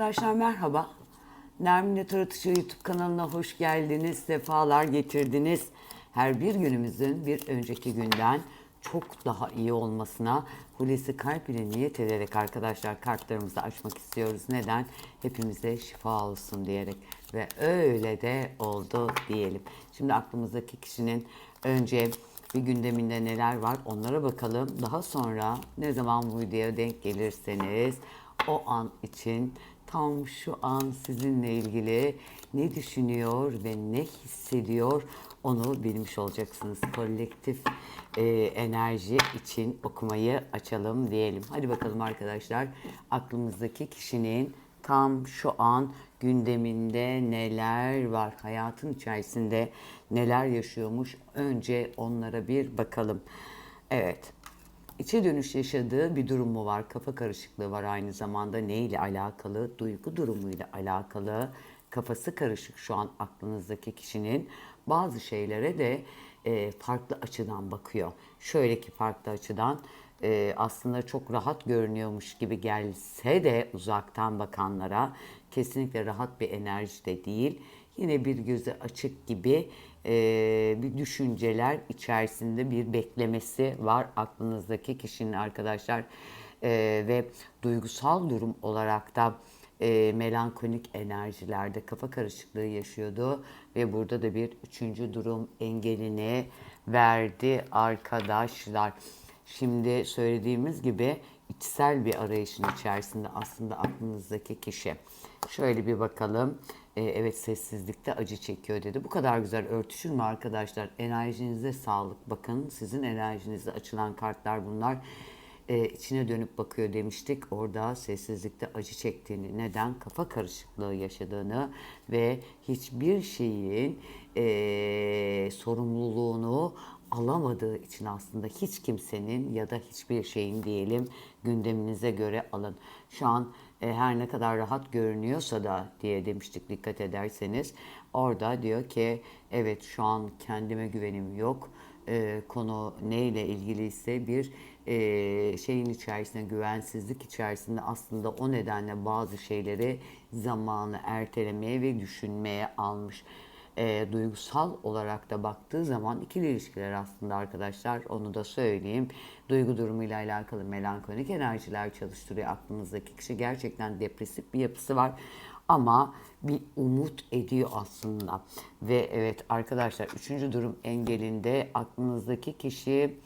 Arkadaşlar merhaba. Nermin'le Taratışı YouTube kanalına hoş geldiniz. Sefalar getirdiniz. Her bir günümüzün bir önceki günden çok daha iyi olmasına Hulusi Kalp ile niyet ederek arkadaşlar kartlarımızı açmak istiyoruz. Neden? Hepimize şifa olsun diyerek ve öyle de oldu diyelim. Şimdi aklımızdaki kişinin önce bir gündeminde neler var onlara bakalım. Daha sonra ne zaman bu videoya denk gelirseniz o an için tam şu an sizinle ilgili ne düşünüyor ve ne hissediyor onu bilmiş olacaksınız. Kolektif e, enerji için okumayı açalım diyelim. Hadi bakalım arkadaşlar aklımızdaki kişinin tam şu an gündeminde neler var, hayatın içerisinde neler yaşıyormuş önce onlara bir bakalım. Evet. İçe dönüş yaşadığı bir durumu var. Kafa karışıklığı var aynı zamanda. Ne ile alakalı? Duygu durumuyla alakalı. Kafası karışık şu an aklınızdaki kişinin. Bazı şeylere de e, farklı açıdan bakıyor. Şöyle ki farklı açıdan e, aslında çok rahat görünüyormuş gibi gelse de uzaktan bakanlara kesinlikle rahat bir enerji de değil. Yine bir gözü açık gibi e, bir düşünceler içerisinde bir beklemesi var aklınızdaki kişinin arkadaşlar E, ve duygusal durum olarak da e, melankolik enerjilerde kafa karışıklığı yaşıyordu ve burada da bir üçüncü durum engelini verdi arkadaşlar. Şimdi söylediğimiz gibi içsel bir arayışın içerisinde aslında aklınızdaki kişi. Şöyle bir bakalım. Ee, evet sessizlikte acı çekiyor dedi. Bu kadar güzel örtüşür mü arkadaşlar? Enerjinize sağlık. Bakın sizin enerjinize açılan kartlar bunlar. Ee, içine dönüp bakıyor demiştik. Orada sessizlikte acı çektiğini, neden? Kafa karışıklığı yaşadığını ve hiçbir şeyin ee, sorumluluğunu alamadığı için aslında hiç kimsenin ya da hiçbir şeyin diyelim gündeminize göre alın. Şu an e, her ne kadar rahat görünüyorsa da diye demiştik dikkat ederseniz orada diyor ki evet şu an kendime güvenim yok. E, konu neyle ilgiliyse bir e, şeyin içerisinde güvensizlik içerisinde aslında o nedenle bazı şeyleri zamanı ertelemeye ve düşünmeye almış e, duygusal olarak da baktığı zaman ikili ilişkiler aslında arkadaşlar onu da söyleyeyim. Duygu durumuyla alakalı melankolik enerjiler çalıştırıyor aklınızdaki kişi. Gerçekten depresif bir yapısı var ama bir umut ediyor aslında. Ve evet arkadaşlar üçüncü durum engelinde aklınızdaki kişi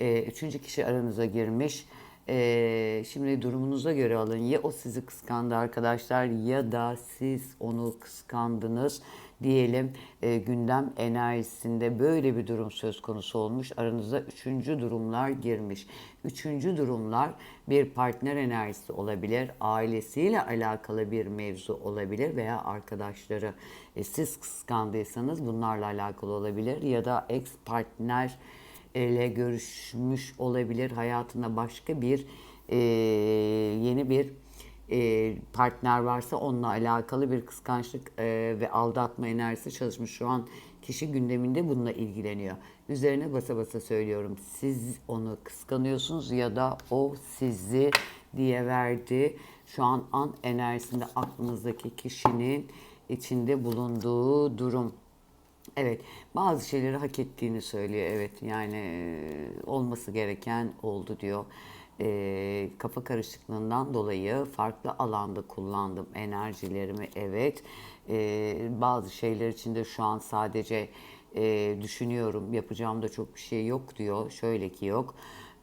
e, üçüncü kişi aranıza girmiş. E, şimdi durumunuza göre alın. Ya o sizi kıskandı arkadaşlar ya da siz onu kıskandınız diyelim e, gündem enerjisinde böyle bir durum söz konusu olmuş. Aranıza üçüncü durumlar girmiş. Üçüncü durumlar bir partner enerjisi olabilir, ailesiyle alakalı bir mevzu olabilir veya arkadaşları. E, siz kıskandıysanız bunlarla alakalı olabilir ya da ex partner ile görüşmüş olabilir. Hayatında başka bir e, yeni bir e, partner varsa onunla alakalı bir kıskançlık e, ve aldatma enerjisi çalışmış. Şu an kişi gündeminde bununla ilgileniyor. Üzerine basa basa söylüyorum. Siz onu kıskanıyorsunuz ya da o sizi diye verdi. Şu an an enerjisinde aklınızdaki kişinin içinde bulunduğu durum. Evet, bazı şeyleri hak ettiğini söylüyor. Evet, yani e, olması gereken oldu diyor. E, kafa karışıklığından dolayı farklı alanda kullandım enerjilerimi. Evet, e, bazı şeyler için de şu an sadece e, düşünüyorum. Yapacağım da çok bir şey yok diyor. Şöyle ki yok.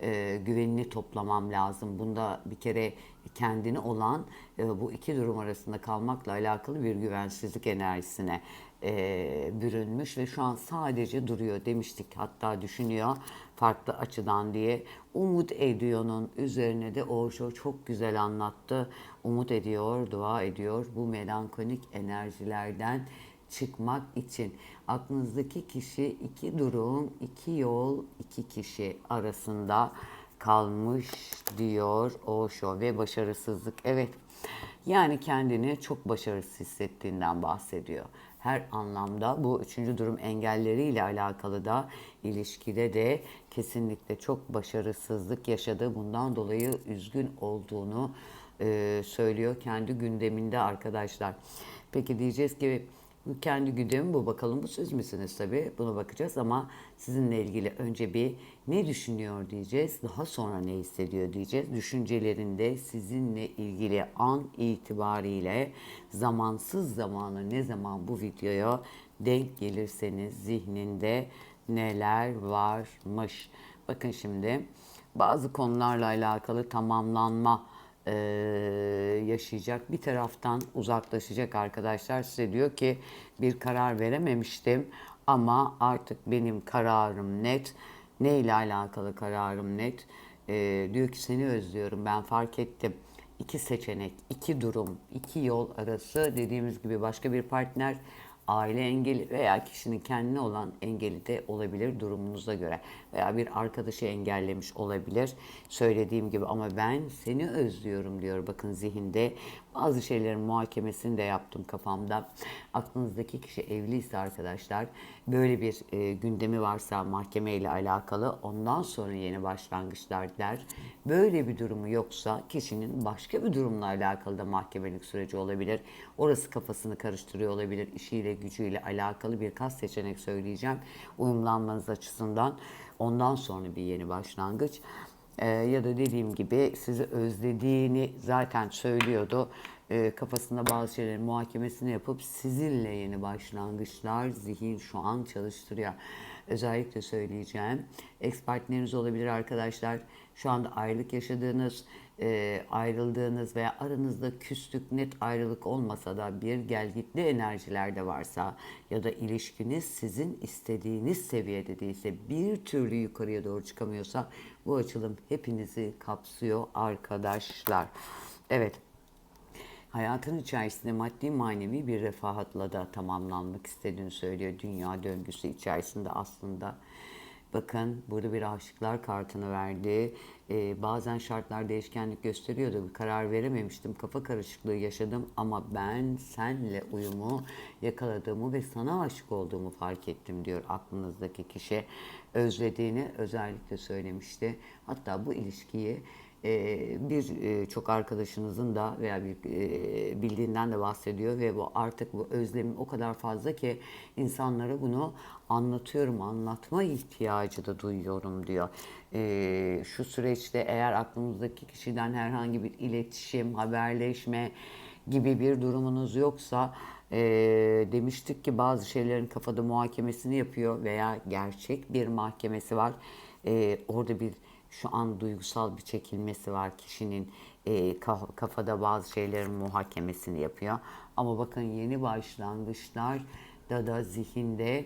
E, güvenini toplamam lazım. Bunda bir kere kendini olan e, bu iki durum arasında kalmakla alakalı bir güvensizlik enerjisine e, bürünmüş ve şu an sadece duruyor demiştik. Hatta düşünüyor farklı açıdan diye. Umut ediyor'nun üzerine de Osho çok güzel anlattı. Umut ediyor dua ediyor bu melankolik enerjilerden çıkmak için. Aklınızdaki kişi iki durum iki yol iki kişi arasında kalmış diyor Osho ve başarısızlık. Evet yani kendini çok başarısız hissettiğinden bahsediyor. Her anlamda bu üçüncü durum engelleriyle alakalı da ilişkide de kesinlikle çok başarısızlık yaşadığı bundan dolayı üzgün olduğunu e, söylüyor kendi gündeminde arkadaşlar. Peki diyeceğiz ki kendi gündemi bu. Bakalım bu siz misiniz? Tabii buna bakacağız ama sizinle ilgili önce bir ne düşünüyor diyeceğiz daha sonra ne hissediyor diyeceğiz. Düşüncelerinde sizinle ilgili an itibariyle zamansız zamanı ne zaman bu videoya denk gelirseniz zihninde neler varmış? Bakın şimdi bazı konularla alakalı tamamlanma e, yaşayacak. Bir taraftan uzaklaşacak arkadaşlar. Size diyor ki bir karar verememiştim ama artık benim kararım net. Ne ile alakalı kararım net? E, diyor ki seni özlüyorum ben fark ettim. İki seçenek, iki durum, iki yol arası dediğimiz gibi başka bir partner aile engeli veya kişinin kendine olan engeli de olabilir durumunuza göre. Veya bir arkadaşı engellemiş olabilir. Söylediğim gibi ama ben seni özlüyorum diyor. Bakın zihinde bazı şeylerin muhakemesini de yaptım kafamda. Aklınızdaki kişi evliyse arkadaşlar böyle bir e, gündemi varsa mahkeme ile alakalı ondan sonra yeni başlangıçlar der. Böyle bir durumu yoksa kişinin başka bir durumla alakalı da mahkemelik süreci olabilir. Orası kafasını karıştırıyor olabilir. İşiyle gücüyle alakalı birkaç seçenek söyleyeceğim. Uyumlanmanız açısından. Ondan sonra bir yeni başlangıç. Ee, ya da dediğim gibi sizi özlediğini zaten söylüyordu. Ee, kafasında bazı şeylerin muhakemesini yapıp sizinle yeni başlangıçlar zihin şu an çalıştırıyor. Özellikle söyleyeceğim. Ex partneriniz olabilir arkadaşlar. Şu anda ayrılık yaşadığınız, e, ayrıldığınız veya aranızda küslük net ayrılık olmasa da bir gelgitli enerjiler de varsa ya da ilişkiniz sizin istediğiniz seviyede değilse bir türlü yukarıya doğru çıkamıyorsa bu açılım hepinizi kapsıyor arkadaşlar. Evet hayatın içerisinde maddi manevi bir refahatla da tamamlanmak istediğini söylüyor. Dünya döngüsü içerisinde aslında. Bakın burada bir aşıklar kartını verdi. Ee, bazen şartlar değişkenlik gösteriyordu. Bir karar verememiştim. Kafa karışıklığı yaşadım ama ben senle uyumu yakaladığımı ve sana aşık olduğumu fark ettim diyor aklınızdaki kişi. Özlediğini özellikle söylemişti. Hatta bu ilişkiyi e, bir e, çok arkadaşınızın da veya bir e, bildiğinden de bahsediyor ve bu artık bu özlemim o kadar fazla ki insanlara bunu anlatıyorum, anlatma ihtiyacı da duyuyorum diyor. Şu süreçte eğer aklınızdaki kişiden herhangi bir iletişim, haberleşme gibi bir durumunuz yoksa e, demiştik ki bazı şeylerin kafada muhakemesini yapıyor veya gerçek bir mahkemesi var. E, orada bir şu an duygusal bir çekilmesi var kişinin e, kafada bazı şeylerin muhakemesini yapıyor. Ama bakın yeni başlangıçlar da da zihinde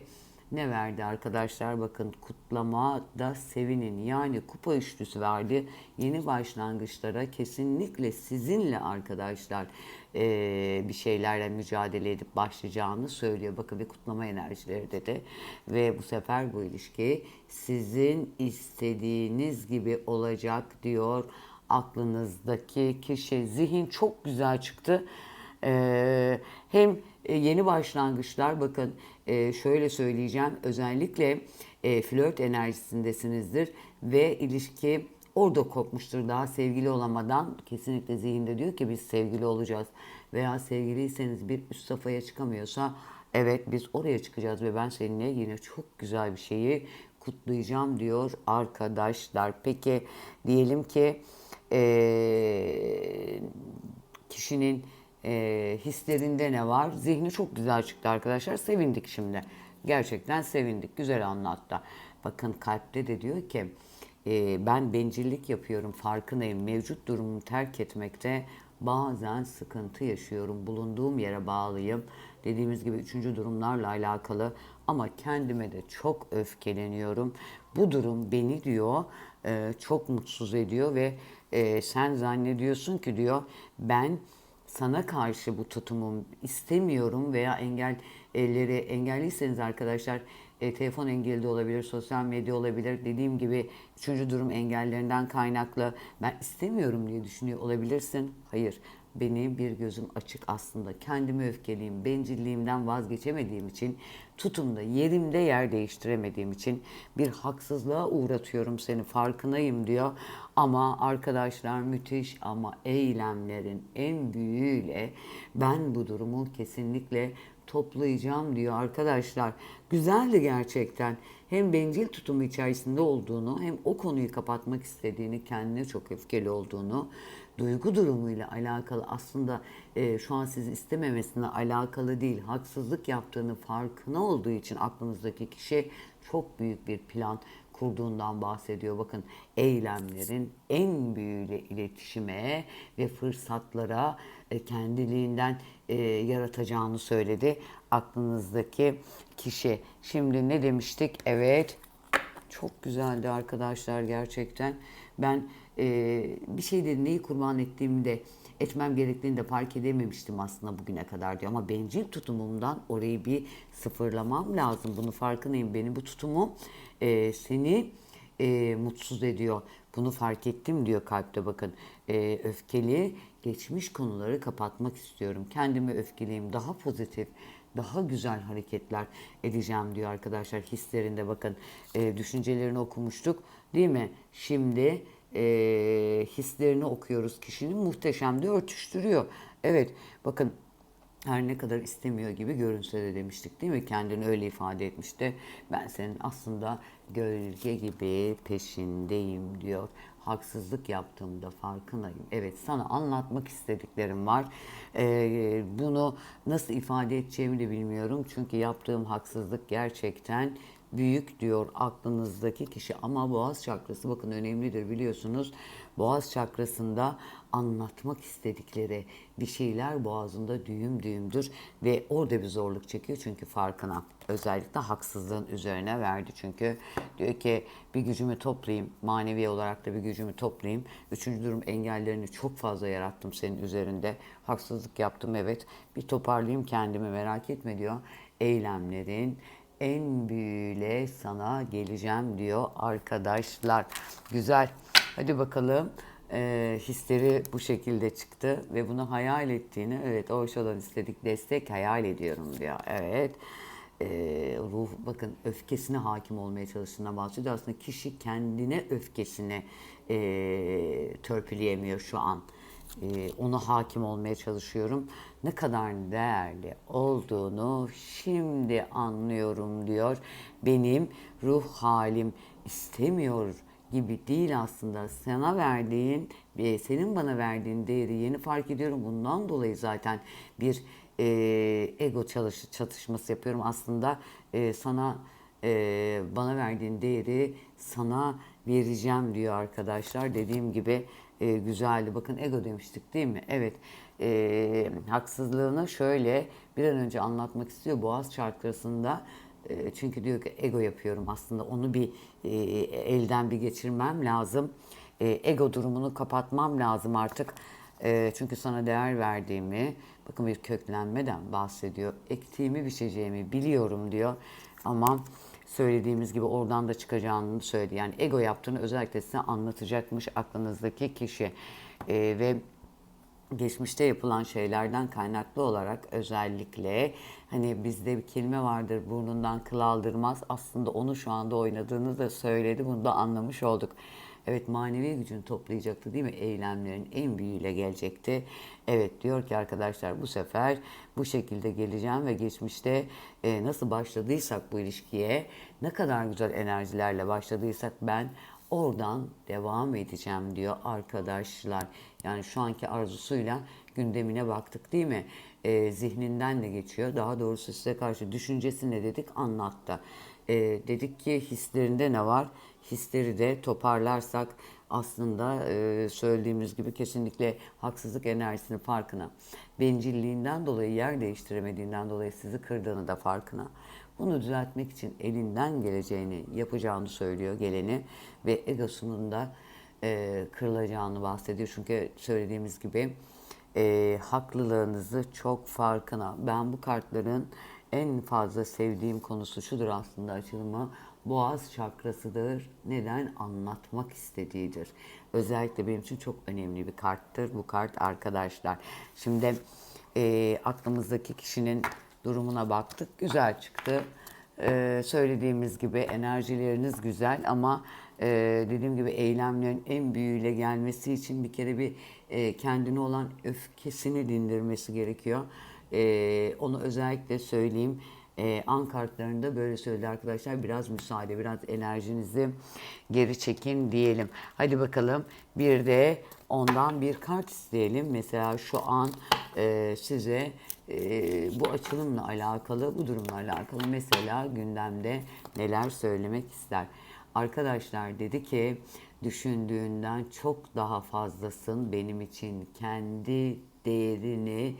ne verdi arkadaşlar? Bakın kutlama da sevinin. Yani kupa üçlüsü verdi. Yeni başlangıçlara kesinlikle sizinle arkadaşlar e, bir şeylerle mücadele edip başlayacağını söylüyor. Bakın bir kutlama enerjileri dedi. Ve bu sefer bu ilişki sizin istediğiniz gibi olacak diyor aklınızdaki kişi. Zihin çok güzel çıktı. Ee, hem yeni başlangıçlar bakın e, şöyle söyleyeceğim özellikle e, flört enerjisindesinizdir ve ilişki orada kopmuştur daha sevgili olamadan kesinlikle zihinde diyor ki biz sevgili olacağız veya sevgiliyseniz bir üst safhaya çıkamıyorsa evet biz oraya çıkacağız ve ben seninle yine çok güzel bir şeyi kutlayacağım diyor arkadaşlar. Peki diyelim ki e, kişinin e, hislerinde ne var? Zihni çok güzel çıktı arkadaşlar. Sevindik şimdi. Gerçekten sevindik. Güzel anlattı. Bakın kalpte de diyor ki e, ben bencillik yapıyorum farkındayım. Mevcut durumumu terk etmekte bazen sıkıntı yaşıyorum. Bulunduğum yere bağlıyım. Dediğimiz gibi üçüncü durumlarla alakalı ama kendime de çok öfkeleniyorum. Bu durum beni diyor e, çok mutsuz ediyor ve e, sen zannediyorsun ki diyor ben sana karşı bu tutumum istemiyorum veya engelleri engelliyseniz arkadaşlar e, telefon engeli de olabilir, sosyal medya olabilir. Dediğim gibi üçüncü durum engellerinden kaynaklı ben istemiyorum diye düşünüyor olabilirsin. Hayır Beni bir gözüm açık aslında. Kendime öfkeliyim. Bencilliğimden vazgeçemediğim için, tutumda, yerimde yer değiştiremediğim için bir haksızlığa uğratıyorum seni farkındayım diyor. Ama arkadaşlar müthiş ama eylemlerin en büyüğüyle ben bu durumu kesinlikle toplayacağım diyor arkadaşlar. Güzeldi gerçekten. Hem bencil tutumu içerisinde olduğunu hem o konuyu kapatmak istediğini, kendine çok öfkeli olduğunu, duygu durumuyla alakalı aslında e, şu an sizi istememesine alakalı değil, haksızlık yaptığını farkına olduğu için aklınızdaki kişi çok büyük bir plan kurduğundan bahsediyor. Bakın eylemlerin en büyüğüyle iletişime ve fırsatlara e, kendiliğinden e, yaratacağını söyledi aklınızdaki kişi. Şimdi ne demiştik? Evet çok güzeldi arkadaşlar gerçekten. Ben e, bir şeyleri neyi kurban ettiğimi de etmem gerektiğini de fark edememiştim aslında bugüne kadar diyor. Ama bencil tutumumdan orayı bir sıfırlamam lazım. Bunu farkındayım. Benim bu tutumum e, seni e, mutsuz ediyor. Bunu fark ettim diyor kalpte bakın. E, öfkeli geçmiş konuları kapatmak istiyorum. Kendime öfkeliyim. Daha pozitif, daha güzel hareketler edeceğim diyor arkadaşlar. Hislerinde bakın e, düşüncelerini okumuştuk değil mi? Şimdi e, hislerini okuyoruz kişinin muhteşem de örtüştürüyor. Evet bakın her ne kadar istemiyor gibi görünse de demiştik değil mi? Kendini öyle ifade etmişti. Ben senin aslında gölge gibi peşindeyim diyor. Haksızlık yaptığımda farkındayım. Evet sana anlatmak istediklerim var. Ee, bunu nasıl ifade edeceğimi de bilmiyorum. Çünkü yaptığım haksızlık gerçekten büyük diyor aklınızdaki kişi ama boğaz çakrası bakın önemlidir biliyorsunuz. Boğaz çakrasında anlatmak istedikleri bir şeyler boğazında düğüm düğümdür ve orada bir zorluk çekiyor çünkü farkına. Özellikle haksızlığın üzerine verdi çünkü diyor ki bir gücümü toplayayım manevi olarak da bir gücümü toplayayım. Üçüncü durum engellerini çok fazla yarattım senin üzerinde. Haksızlık yaptım evet bir toparlayayım kendimi merak etme diyor. Eylemlerin en büyüğüyle sana geleceğim diyor arkadaşlar. Güzel. Hadi bakalım. Ee, hisleri bu şekilde çıktı ve bunu hayal ettiğini evet Oşo'dan istedik destek hayal ediyorum diyor. Evet. Ee, ruh bakın öfkesine hakim olmaya çalıştığından bahsediyor. Aslında kişi kendine öfkesini e, törpüleyemiyor şu an e, ona hakim olmaya çalışıyorum. Ne kadar değerli olduğunu şimdi anlıyorum diyor. Benim ruh halim istemiyor gibi değil aslında. Sana verdiğin, e, senin bana verdiğin değeri yeni fark ediyorum. Bundan dolayı zaten bir e, ego çalış, çatışması yapıyorum. Aslında e, sana e, bana verdiğin değeri sana vereceğim diyor arkadaşlar. Dediğim gibi e, güzeldi. Bakın ego demiştik değil mi? Evet. E, haksızlığını şöyle bir an önce anlatmak istiyor. Boğaz çakrasında e, çünkü diyor ki ego yapıyorum aslında onu bir e, elden bir geçirmem lazım. E, ego durumunu kapatmam lazım artık. E, çünkü sana değer verdiğimi, bakın bir köklenmeden bahsediyor. Ektiğimi biçeceğimi biliyorum diyor. Ama söylediğimiz gibi oradan da çıkacağını söyledi. Yani ego yaptığını özellikle size anlatacakmış aklınızdaki kişi. E, ve geçmişte yapılan şeylerden kaynaklı olarak özellikle hani bizde bir kelime vardır burnundan kıl aldırmaz. Aslında onu şu anda oynadığını da söyledi. Bunu da anlamış olduk. Evet manevi gücünü toplayacaktı değil mi? Eylemlerin en büyüğüyle gelecekti. Evet diyor ki arkadaşlar bu sefer bu şekilde geleceğim ve geçmişte e, nasıl başladıysak bu ilişkiye ne kadar güzel enerjilerle başladıysak ben oradan devam edeceğim diyor arkadaşlar. Yani şu anki arzusuyla gündemine baktık değil mi? E, zihninden de geçiyor. Daha doğrusu size karşı düşüncesi ne dedik anlattı. E, dedik ki hislerinde ne var? Hisleri de toparlarsak aslında e, söylediğimiz gibi kesinlikle haksızlık enerjisinin farkına. Bencilliğinden dolayı yer değiştiremediğinden dolayı sizi kırdığını da farkına. Bunu düzeltmek için elinden geleceğini yapacağını söylüyor geleni ve egosunun da e, kırılacağını bahsediyor. Çünkü söylediğimiz gibi e, haklılığınızı çok farkına. Ben bu kartların en fazla sevdiğim konusu şudur aslında açılımı. Boğaz çakrasıdır. Neden? Anlatmak istediğidir. Özellikle benim için çok önemli bir karttır bu kart arkadaşlar. Şimdi e, aklımızdaki kişinin durumuna baktık. Güzel çıktı. E, söylediğimiz gibi enerjileriniz güzel ama e, dediğim gibi eylemlerin en büyüğüyle gelmesi için bir kere bir e, kendine olan öfkesini dindirmesi gerekiyor. E, onu özellikle söyleyeyim. E, an kartlarında böyle söyledi arkadaşlar. Biraz müsaade, biraz enerjinizi geri çekin diyelim. Hadi bakalım bir de ondan bir kart isteyelim. Mesela şu an e, size e, bu açılımla alakalı, bu durumla alakalı mesela gündemde neler söylemek ister. Arkadaşlar dedi ki düşündüğünden çok daha fazlasın benim için kendi değerini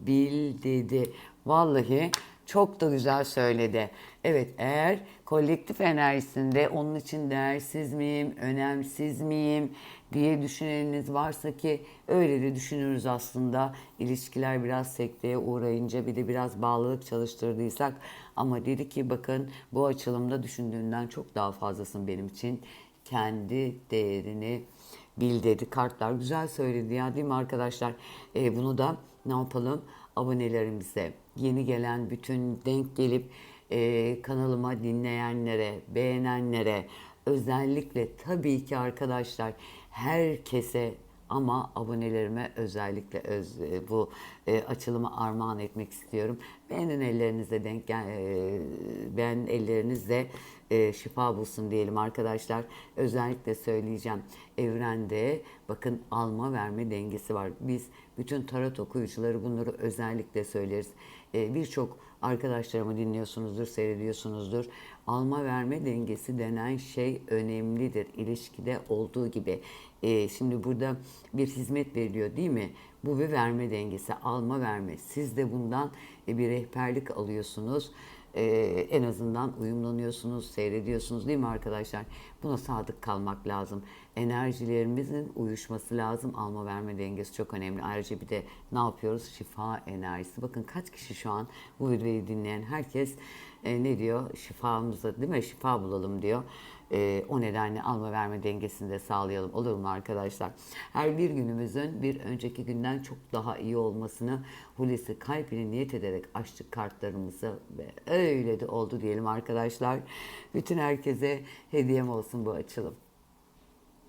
bil dedi. Vallahi çok da güzel söyledi. Evet eğer kolektif enerjisinde onun için değersiz miyim, önemsiz miyim diye düşüneniniz varsa ki öyle de düşünürüz aslında. İlişkiler biraz sekteye uğrayınca bir de biraz bağlılık çalıştırdıysak ama dedi ki bakın bu açılımda düşündüğünden çok daha fazlasın benim için. Kendi değerini bil dedi. Kartlar güzel söyledi ya değil mi arkadaşlar? E, bunu da ne yapalım? Abonelerimize, yeni gelen bütün denk gelip e, kanalıma dinleyenlere, beğenenlere, özellikle tabii ki arkadaşlar herkese ama abonelerime özellikle öz, e, bu e, açılımı armağan etmek istiyorum. Beğenin ellerinize denk gel, e, beğenin ellerinizle e, şifa bulsun diyelim arkadaşlar. Özellikle söyleyeceğim. Evrende bakın alma verme dengesi var. Biz bütün tarot okuyucuları bunları özellikle söyleriz. E, Birçok arkadaşlarımı dinliyorsunuzdur, seyrediyorsunuzdur. Alma verme dengesi denen şey önemlidir. İlişkide olduğu gibi. E, şimdi burada bir hizmet veriliyor değil mi? Bu bir verme dengesi, alma verme. Siz de bundan e, bir rehberlik alıyorsunuz. Ee, en azından uyumlanıyorsunuz, seyrediyorsunuz değil mi arkadaşlar? Buna sadık kalmak lazım. Enerjilerimizin uyuşması lazım. Alma verme dengesi çok önemli. Ayrıca bir de ne yapıyoruz? Şifa enerjisi. Bakın kaç kişi şu an bu videoyu dinleyen herkes e, ne diyor? Şifamıza değil mi? Şifa bulalım diyor. E, o nedenle alma verme dengesini de sağlayalım. Olur mu arkadaşlar? Her bir günümüzün bir önceki günden çok daha iyi olmasını Hulusi kalbini niyet ederek açtık kartlarımızı ve öyle de oldu diyelim arkadaşlar. Bütün herkese hediyem olsun bu açılım.